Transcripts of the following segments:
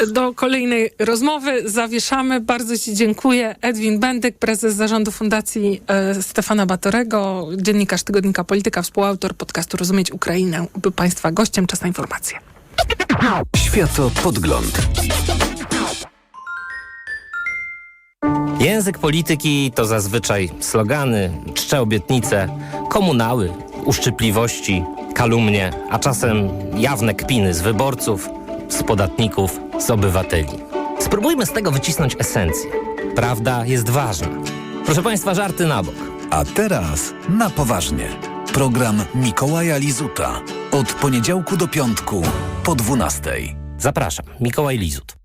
e, do kolejnej rozmowy. Zawieszamy. Bardzo Ci dziękuję. Edwin Bendyk, prezes zarządu Fundacji e, Stefana Batorego, dziennikarz tygodnika Polityka, współautor podcastu Rozumieć Ukrainę. Był Państwa gościem. Czas na informacje. Światopodgląd. Język polityki to zazwyczaj slogany, czcze obietnice, komunały, uszczypliwości, kalumnie, a czasem jawne kpiny z wyborców, z podatników, z obywateli. Spróbujmy z tego wycisnąć esencję. Prawda jest ważna. Proszę Państwa, żarty na bok. A teraz na poważnie. Program Mikołaja Lizuta. Od poniedziałku do piątku po 12. Zapraszam, Mikołaj Lizut.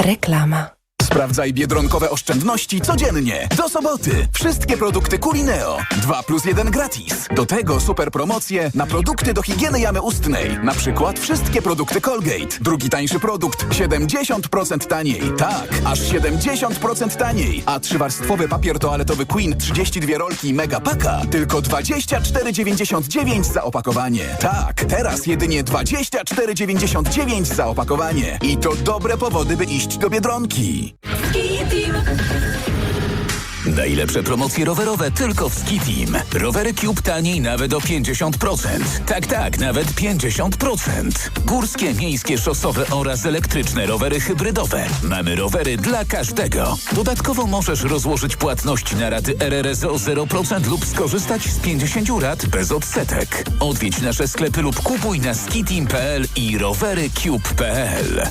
Reklama. Sprawdzaj biedronkowe oszczędności codziennie. Do soboty. Wszystkie produkty Culineo. 2 plus 1 gratis. Do tego super promocje na produkty do higieny jamy ustnej. Na przykład wszystkie produkty Colgate. Drugi tańszy produkt 70% taniej. Tak, aż 70% taniej. A trzywarstwowy papier toaletowy Queen 32 rolki Mega Paka tylko 24,99 za opakowanie. Tak, teraz jedynie 24,99 za opakowanie. I to dobre powody, by iść do Biedronki. Najlepsze promocje rowerowe tylko w Skitim. Rowery Cube taniej nawet o 50%. Tak, tak, nawet 50%. Górskie, miejskie, szosowe oraz elektryczne rowery hybrydowe. Mamy rowery dla każdego. Dodatkowo możesz rozłożyć płatności na raty RRSO 0% lub skorzystać z 50 rat bez odsetek. Odwiedź nasze sklepy lub kupuj na skitim.pl i rowerycube.pl.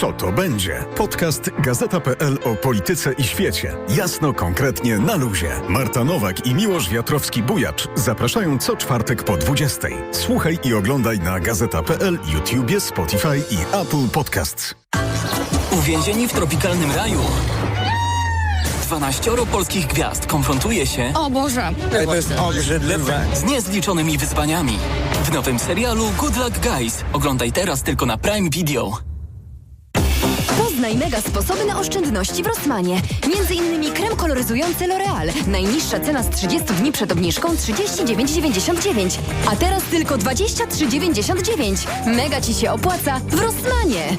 Co to będzie? Podcast Gazeta.pl o polityce i świecie. Jasno, konkretnie, na luzie. Marta Nowak i Miłosz Wiatrowski-Bujacz zapraszają co czwartek po 20. Słuchaj i oglądaj na Gazeta.pl, YouTubie, Spotify i Apple Podcasts. Uwięzieni w tropikalnym raju. 12 polskich gwiazd konfrontuje się O Boże! z niezliczonymi wyzwaniami. W nowym serialu Good Luck Guys. Oglądaj teraz tylko na Prime Video. Poznaj mega sposoby na oszczędności w Rossmanie. Między innymi krem koloryzujący L'Oreal. Najniższa cena z 30 dni przed obniżką 39,99. A teraz tylko 23,99. Mega Ci się opłaca w Rossmanie.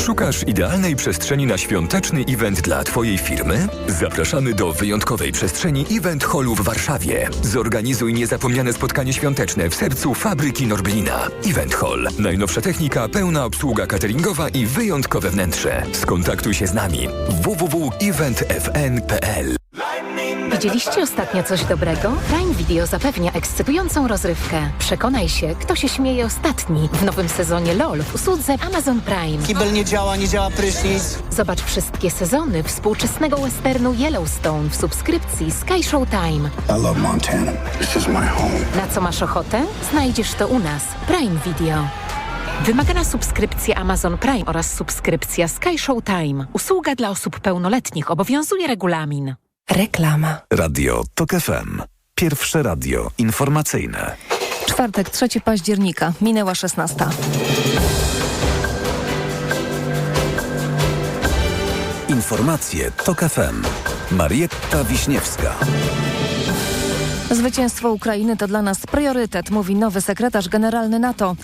Szukasz idealnej przestrzeni na świąteczny event dla Twojej firmy? Zapraszamy do wyjątkowej przestrzeni Event Hallu w Warszawie. Zorganizuj niezapomniane spotkanie świąteczne w sercu fabryki Norblina. Event Hall. Najnowsza technika, pełna obsługa cateringowa i wyjątkowe wnętrze. Skontaktuj się z nami. www.eventfn.pl Widzieliście ostatnio coś dobrego? Prime Video zapewnia ekscytującą rozrywkę. Przekonaj się, kto się śmieje ostatni w nowym sezonie LOL w usłudze Amazon Prime. Kibel nie działa, nie działa prysznic. Zobacz wszystkie sezony współczesnego westernu Yellowstone w subskrypcji Sky Showtime. I love Montana. This is my home. Na co masz ochotę? Znajdziesz to u nas. Prime Video. Wymagana subskrypcja Amazon Prime oraz subskrypcja Sky Showtime. Usługa dla osób pełnoletnich. Obowiązuje regulamin. Reklama. Radio TOK FM. Pierwsze radio informacyjne. Czwartek, 3 października, minęła 16. Informacje TOK FM. Marietta Wiśniewska. Zwycięstwo Ukrainy to dla nas priorytet, mówi nowy sekretarz generalny NATO.